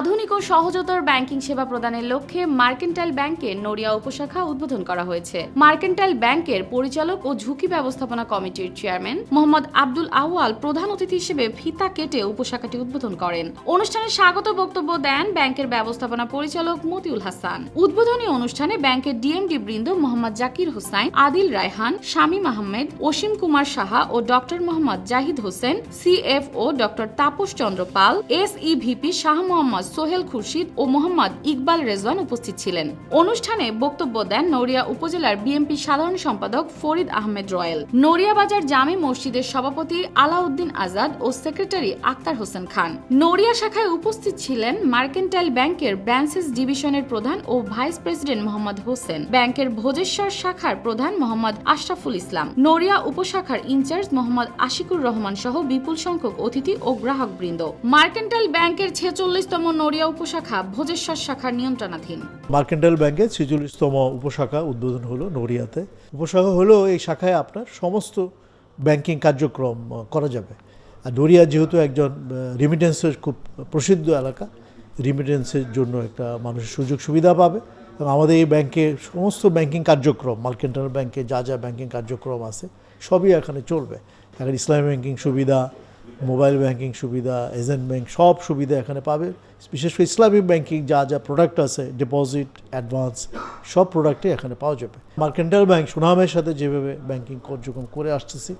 সহজতর ব্যাংকিং সেবা প্রদানের লক্ষ্যে মার্কেন্টাইল ব্যাংকের নড়িয়া উপশাখা উদ্বোধন করা হয়েছে। মার্কেন্টাইল ব্যাংকের পরিচালক ও ঝুঁকি ব্যবস্থাপনা কমিটির চেয়ারম্যান মোহাম্মদ আব্দুল আওয়াল প্রধান অতিথি হিসেবে ফিতা কেটে উপশাখাটি উদ্বোধন করেন। অনুষ্ঠানে স্বাগত বক্তব্য দেন ব্যাংকের ব্যবস্থাপনা পরিচালক মতিউল হাসান। উদ্বোধনী অনুষ্ঠানে ব্যাংকের ডিএমডি বৃন্দ মোহাম্মদ জাকির হোসাইন, আদিল রায়হান, শামীম আহমেদ, অসীম কুমার সাহা ও doctor Mohammad Zahid Hossain, CFO doctor Tapas Chandra Pal, SEVP Shah Mohammad Sohel Khurshid ও মোহাম্মদ ইকবাল রেজওয়ান উপস্থিত ছিলেন। অনুষ্ঠানে বক্তব্য দেন নড়িয়া উপজেলার বিএনপি সাধারণ সম্পাদক ফরিদ আহমেদ রয়েল। নড়িয়া বাজার জামে মসজিদের সভাপতি আলাউদ্দিন আজাদ ও সেক্রেটারি আক্তার হোসেন খান। নড়িয়া শাখায় উপস্থিত ছিলেন মার্কেন্টাইল ব্যাংকের ব্রাঞ্চেস ডিভিশনের প্রধান ও ভাইস প্রেসিডেন্ট মোহাম্মদ হোসেন। ব্যাংকের ভোজেশ্বর শাখার প্রধান মোহাম্মদ আশরাফুল ইসলাম। নড়িয়া উপশাখার ইনচার্জ মোহাম্মদ আশিকুর রহমান সহ বিপুল সংখ্যক অতিথি ও গ্রাহক বৃন্দ মার্কেন্টাইল ব্যাংকের ছেচল্লিশতম নড়িয়া উপশাখা ভোজেশ্বর শাখার নিয়ন্ত্রণাধীন। মার্কেন্টাইল ব্যাংকের ছেচল্লিশতম উপশাখা উদ্বোধন হলো নড়িয়াতে। উপশাখা হলো এই শাখায় আপনার সমস্ত ব্যাংকিং কার্যক্রম করা যাবে। আর নড়িয়া যেহেতু একজন রিমিটেন্সের খুব প্রসিদ্ধ এলাকা রিমিটেন্সের জন্য একটা মানুষের সুযোগ সুবিধা পাবে। এবং আমাদের এই ব্যাংকে সমস্ত ব্যাংকিং কার্যক্রম, মার্কেন্টাইল ব্যাংকে যা যা ব্যাংকিং কার্যক্রম আছে, সবই এখানে চলবে। এখানে ইসলামী ব্যাংকিং সুবিধা মোবাইল ব্যাংকিং সুবিধা, এজেন্ট ব্যাংক, সব সুবিধা এখানে পাবে। বিশেষ করে ইসলামিক ব্যাংকিং, যা যা প্রোডাক্ট আছে ডিপোজিট অ্যাডভান্স সব প্রোডাক্টই এখানে পাওয়া যাবে। মার্কেন্টাইল ব্যাংক সুনামের সাথে যেভাবে ব্যাংকিং কার্যক্রম করে আসতেছি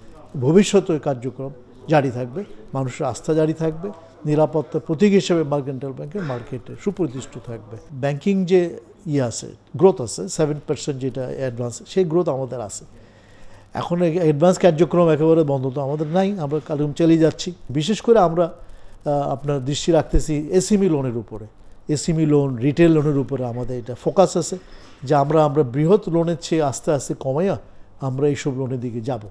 ভবিষ্যতে কার্যক্রম জারি থাকবে, মানুষের আস্থা জারি থাকবে, নিরাপত্তা প্রতীক হিসেবে মার্কেন্টাইল ব্যাংকের মার্কেটে সুপ্রতিষ্ঠিত থাকবে। ব্যাংকিং যে ইয়ে আছে গ্রোথ আছে সেভেন পার্সেন্ট যেটা অ্যাডভান্স সেই গ্রোথ আমাদের আছে। এখন অ্যাডভান্স কার্যক্রম একেবারে বন্ধ, তো আমাদের নাই, আমরা কার্যক্রম চালিয়ে যাচ্ছি। বিশেষ করে আমরা আপনার দৃষ্টি রাখতেছি এসিমি লোনের উপরে। এসিমি লোন রিটেল লোনের উপরে আমাদের এটা ফোকাস আছে, যে আমরা আমরা বৃহৎ লোনের চেয়ে আস্তে আস্তে কমাইয়া আমরা এইসব লোনের দিকে যাব।